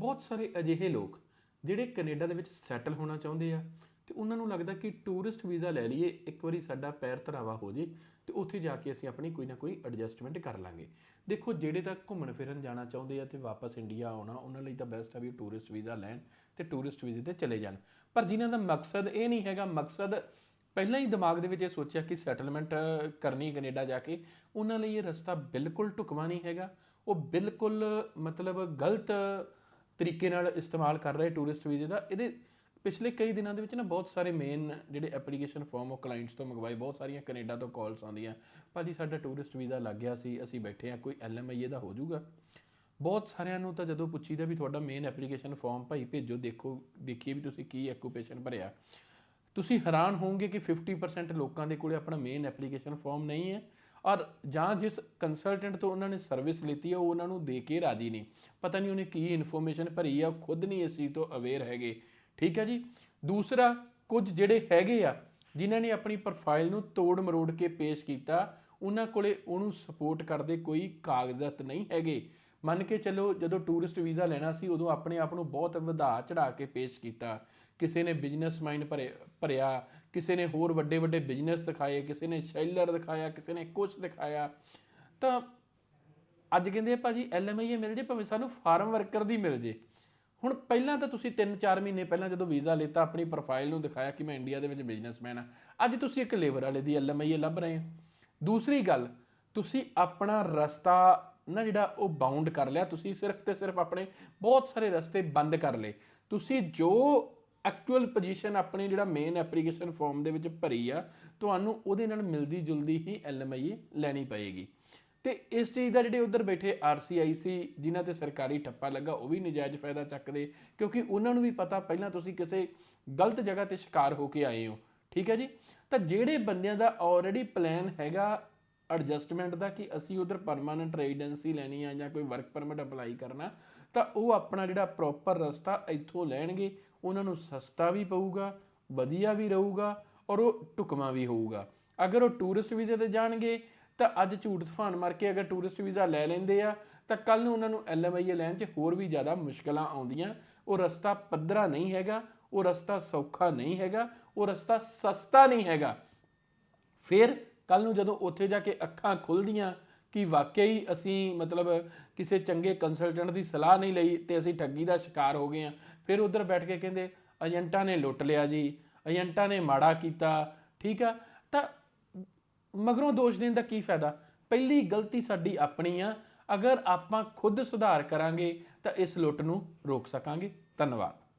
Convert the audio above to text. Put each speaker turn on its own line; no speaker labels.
ਬਹੁਤ ਸਾਰੇ ਅਜਿਹੇ ਲੋਕ ਜਿਹੜੇ ਕੈਨੇਡਾ ਦੇ ਵਿੱਚ ਸੈਟਲ ਹੋਣਾ ਚਾਹੁੰਦੇ ਆ ਤੇ ਉਹਨਾਂ ਨੂੰ ਲੱਗਦਾ ਕਿ ਟੂਰਿਸਟ ਵੀਜ਼ਾ ਲੈ ਲਈਏ, ਇੱਕ ਵਾਰੀ ਸਾਡਾ ਪੈਰ ਧਰਾਵਾ ਹੋ ਜੇ ਤੇ ਉੱਥੇ ਜਾ ਕੇ ਅਸੀਂ ਆਪਣੀ ਕੋਈ ਨਾ ਕੋਈ ਐਡਜਸਟਮੈਂਟ ਕਰ ਲਾਂਗੇ। ਦੇਖੋ, ਜਿਹੜੇ ਤਾਂ ਘੁੰਮਣ ਫਿਰਨ ਜਾਣਾ ਚਾਹੁੰਦੇ ਆ ਤੇ ਵਾਪਸ ਇੰਡੀਆ ਆਉਣਾ, ਉਹਨਾਂ ਲਈ ਤਾਂ ਬੈਸਟ ਆ ਵੀ ਟੂਰਿਸਟ ਵੀਜ਼ਾ ਲੈਣ ਤੇ ਟੂਰਿਸਟ ਵੀਜ਼ੇ ਤੇ ਚਲੇ ਜਾਣ। ਪਰ ਜਿਨ੍ਹਾਂ ਦਾ ਮਕਸਦ ਇਹ ਨਹੀਂ ਹੈਗਾ, ਮਕਸਦ ਪਹਿਲਾਂ ਹੀ ਦਿਮਾਗ ਦੇ ਵਿੱਚ ਇਹ ਸੋਚਿਆ ਕਿ ਸੈਟਲਮੈਂਟ ਕਰਨੀ ਕੈਨੇਡਾ ਜਾ ਕੇ, ਉਹਨਾਂ ਲਈ ਇਹ ਰਸਤਾ ਬਿਲਕੁਲ ਢੁਕਵਾਂ ਨਹੀਂ ਹੈਗਾ। ਉਹ ਬਿਲਕੁਲ ਮਤਲਬ ਗਲਤ ਤਰੀਕੇ ਨਾਲ ਇਸਤੇਮਾਲ ਕਰ ਰਹੇ ਟੂਰਿਸਟ ਵੀਜ਼ੇ ਦਾ, ਇਹਦੇ ਪਿਛਲੇ ਕਈ ਦਿਨਾਂ ਦੇ ਵਿੱਚ ਨਾ ਬਹੁਤ ਸਾਰੇ ਮੇਨ ਜਿਹੜੇ ਐਪਲੀਕੇਸ਼ਨ ਫਾਰਮ ਉਹ ਕਲਾਇੰਟਸ ਤੋਂ ਮੰਗਵਾਏ, ਬਹੁਤ ਸਾਰੀਆਂ ਕੈਨੇਡਾ ਤੋਂ ਕਾਲਸ ਆਉਂਦੀਆਂ, ਭਾਜੀ ਸਾਡਾ ਟੂਰਿਸਟ ਵੀਜ਼ਾ ਲੱਗ ਗਿਆ ਸੀ, ਅਸੀਂ ਬੈਠੇ ਆ ਕੋਈ ਐਲਐਮਆਈ ਦਾ ਹੋ ਜਾਊਗਾ। ਬਹੁਤ ਸਾਰਿਆਂ ਨੂੰ ਤਾਂ ਜਦੋਂ ਪੁੱਛੀਦਾ ਵੀ ਤੁਹਾਡਾ ਮੇਨ ਐਪਲੀਕੇਸ਼ਨ ਫਾਰਮ ਭਾਈ ਭੇਜੋ, ਦੇਖੋ, ਦੇਖੀਏ ਵੀ ਤੁਸੀਂ ਕੀ ਐਕੂਪੇਸ਼ਨ ਭਰਿਆ। ਤੁਸੀਂ ਹੈਰਾਨ ਹੋਵੋਗੇ ਕਿ 50% ਲੋਕਾਂ ਦੇ ਕੋਲੇ ਆਪਣਾ ਮੇਨ ਐਪਲੀਕੇਸ਼ਨ ਫਾਰਮ ਨਹੀਂ ਹੈ। ਔਰ ਜਾਂ ਜਿਸ ਕੰਸਲਟੈਂਟ ਤੋਂ ਉਹਨਾਂ ਨੇ ਸਰਵਿਸ ਲਈ ਹੈ ਉਹ ਉਹਨਾਂ ਨੂੰ ਦੇ ਕੇ ਰਾਜੀ ਨਹੀਂ। ਪਤਾ ਨਹੀਂ ਉਹਨੇ ਕੀ ਇਨਫੋਰਮੇਸ਼ਨ ਭਰੀ ਆ, ਉਹ ਖੁਦ ਨਹੀਂ ਇਸ ਚੀਜ਼ ਤੋਂ ਅਵੇਅਰ ਹੈਗੇ। ਠੀਕ ਹੈ ਜੀ? ਦੂਸਰਾ, ਕੁਝ ਜਿਹੜੇ ਹੈਗੇ ਆ, ਜਿਨ੍ਹਾਂ ਨੇ ਆਪਣੀ ਪ੍ਰੋਫਾਈਲ ਨੂੰ ਤੋੜ ਮਰੋੜ ਕੇ ਪੇਸ਼ ਕੀਤਾ, ਉਹਨਾਂ ਕੋਲੇ ਉਹਨੂੰ ਸਪੋਰਟ ਕਰਦੇ ਕੋਈ ਕਾਗਜ਼ਾਤ ਨਹੀਂ ਹੈਗੇ। ਮੰਨ ਕੇ ਚੱਲੋ ਜਦੋਂ ਟੂਰਿਸਟ ਵੀਜ਼ਾ ਲੈਣਾ ਸੀ, ਉਦੋਂ ਆਪਣੇ ਆਪ ਨੂੰ ਬਹੁਤ ਵਧਾ ਚੜਾ ਕੇ ਪੇਸ਼ ਕੀਤਾ। ਕਿਸੇ ਨੇ ਬਿਜ਼ਨਸ ਮਾਈਂਡ ਭਰੇ, ਭਰਿਆ, ਕਿਸੇ ਨੇ ਹੋਰ ਵੱਡੇ ਵੱਡੇ ਬਿਜ਼ਨਸ ਦਿਖਾਏ, ਕਿਸੇ ਨੇ ਸ਼ੈਲਰ ਦਿਖਾਇਆ, ਕਿਸੇ ਨੇ ਕੁਝ ਦਿਖਾਇਆ। ਤਾਂ ਅੱਜ ਕਹਿੰਦੇ ਆ ਭਾਜੀ ਐਲਐਮਆਈ ਮਿਲ ਜੇ, ਭਾਵੇਂ ਸਾਨੂੰ ਫਾਰਮ ਵਰਕਰ ਦੀ ਮਿਲ ਜੇ। ਹੁਣ ਪਹਿਲਾਂ ਤਾਂ ਤੁਸੀਂ 3-4 ਮਹੀਨੇ ਪਹਿਲਾਂ ਜਦੋਂ ਵੀਜ਼ਾ ਲਿੱਤਾ, ਆਪਣੀ ਪ੍ਰੋਫਾਈਲ ਨੂੰ ਦਿਖਾਇਆ ਕਿ ਮੈਂ ਇੰਡੀਆ ਦੇ ਵਿੱਚ ਬਿਜ਼ਨਸਮੈਨ ਆ। ਅੱਜ ਤੁਸੀਂ ਇੱਕ ਲੇਬਰ ਵਾਲੇ ਦੀ ਐਲਐਮਆਈ ਲੱਭ ਰਹੇ ਹੋ। ਦੂਸਰੀ ਗੱਲ, ਤੁਸੀਂ ਆਪਣਾ ਰਸਤਾ ਨਾ ਜਿਹੜਾ ਉਹ ਬਾਉਂਡ ਕਰ ਲਿਆ, ਤੁਸੀਂ ਸਿਰਫ ਤੇ ਸਿਰਫ ਆਪਣੇ ਬਹੁਤ ਸਾਰੇ ਰਸਤੇ ਬੰਦ ਕਰ ਲਏ। ਤੁਸੀਂ ਜੋ ਐਕਚੁਅਲ ਪੋਜੀਸ਼ਨ ਆਪਣੀ ਜਿਹੜਾ ਮੇਨ ਐਪਲੀਕੇਸ਼ਨ ਫਾਰਮ ਦੇ ਵਿੱਚ ਭਰੀ ਆ, ਤੁਹਾਨੂੰ ਉਹਦੇ ਨਾਲ ਮਿਲਦੀ ਜੁਲਦੀ ਹੀ ਐਲਐਮਆਈ ਲੈਣੀ ਪਏਗੀ। ਤੇ ਇਸ ਚੀਜ਼ ਦਾ ਜਿਹੜੇ ਉਧਰ ਬੈਠੇ ਆਰਸੀਆਈਸੀ ਜਿਨ੍ਹਾਂ ਤੇ ਸਰਕਾਰੀ ਠੱਪਾ ਲੱਗਾ, ਉਹ ਵੀ ਨਜਾਇਜ਼ ਫਾਇਦਾ ਚੱਕਦੇ, ਕਿਉਂਕਿ ਉਹਨਾਂ ਨੂੰ ਵੀ ਪਤਾ ਪਹਿਲਾਂ ਤੁਸੀਂ ਕਿਸੇ ਗਲਤ ਜਗ੍ਹਾ ਤੇ ਸ਼ਿਕਾਰ ਹੋ ਕੇ ਆਏ ਹੋ। ਠੀਕ ਹੈ ਜੀ? ਤਾਂ ਜਿਹੜੇ ਬੰਦਿਆਂ ਦਾ ਆਲਰੇਡੀ ਪਲਾਨ ਹੈਗਾ ਐਡਜਸਟਮੈਂਟ ਦਾ ਕਿ ਅਸੀਂ ਉਧਰ ਪਰਮਾਨੈਂਟ ਰੈਜ਼ੀਡੈਂਸੀ ਲੈਣੀ ਆ ਜਾਂ ਕੋਈ ਵਰਕ ਪਰਮਿਟ ਅਪਲਾਈ ਕਰਨਾ, ਤਾਂ ਉਹ ਆਪਣਾ ਜਿਹੜਾ ਪ੍ਰੋਪਰ ਰਸਤਾ ਇੱਥੋਂ ਲੈਣਗੇ, ਉਹਨਾਂ ਨੂੰ ਸਸਤਾ ਵੀ ਪਊਗਾ, ਵਧੀਆ ਵੀ ਰਹੂਗਾ ਔਰ ਉਹ ਟੁਕਮਾ ਵੀ ਹੋਊਗਾ। ਅਗਰ ਉਹ ਟੂਰਿਸਟ ਵੀਜ਼ੇ ਤੇ ਜਾਣਗੇ, ਤਾਂ ਅੱਜ ਝੂਠ ਤੂਫਾਨ ਮਾਰ ਕੇ ਅਗਰ ਟੂਰਿਸਟ ਵੀਜ਼ਾ ਲੈ ਲੈਂਦੇ ਆ, ਤਾਂ ਕੱਲ ਨੂੰ ਉਹਨਾਂ ਨੂੰ ਐਲਐਮਆਈ ਲੈਣ 'ਚ ਹੋਰ ਵੀ ਜ਼ਿਆਦਾ ਮੁਸ਼ਕਲਾਂ ਆਉਂਦੀਆਂ। ਉਹ ਰਸਤਾ ਪੱਧਰਾ ਨਹੀਂ ਹੈਗਾ, ਉਹ ਰਸਤਾ ਸੌਖਾ ਨਹੀਂ ਹੈਗਾ, ਉਹ ਰਸਤਾ ਸਸਤਾ ਨਹੀਂ ਹੈਗਾ। ਫਿਰ ਕੱਲ ਨੂੰ ਜਦੋਂ ਉੱਥੇ ਜਾ ਕੇ ਅੱਖਾਂ ਖੁੱਲਦੀਆਂ ਕਿ ਵਾਕਈ ਅਸੀਂ ਮਤਲਬ ਕਿਸੇ ਚੰਗੇ ਕੰਸਲਟੈਂਟ ਦੀ ਸਲਾਹ ਨਹੀਂ ਲਈ ਤੇ ਅਸੀਂ ਠੱਗੀ ਦਾ ਸ਼ਿਕਾਰ ਹੋ ਗਏ ਆ ਫਿਰ ਉਧਰ ਬੈਠ ਕੇ ਕਹਿੰਦੇ ਏਜੰਟਾਂ ਨੇ ਲੁੱਟ ਲਿਆ ਜੀ ਏਜੰਟਾਂ ਨੇ ਮਾੜਾ ਕੀਤਾ। ਠੀਕ ਆ? ਤਾਂ ਮਗਰੋਂ ਦੋਸ਼ ਦੇਣ ਦਾ ਕੀ ਫਾਇਦਾ? ਪਹਿਲੀ ਗਲਤੀ ਸਾਡੀ ਆਪਣੀ ਆ, ਅਗਰ ਆਪਾਂ ਖੁਦ ਸੁਧਾਰ ਕਰਾਂਗੇ ਤਾਂ ਇਸ ਲੁੱਟ ਨੂੰ ਰੋਕ ਸਕਾਂਗੇ। ਧੰਨਵਾਦ।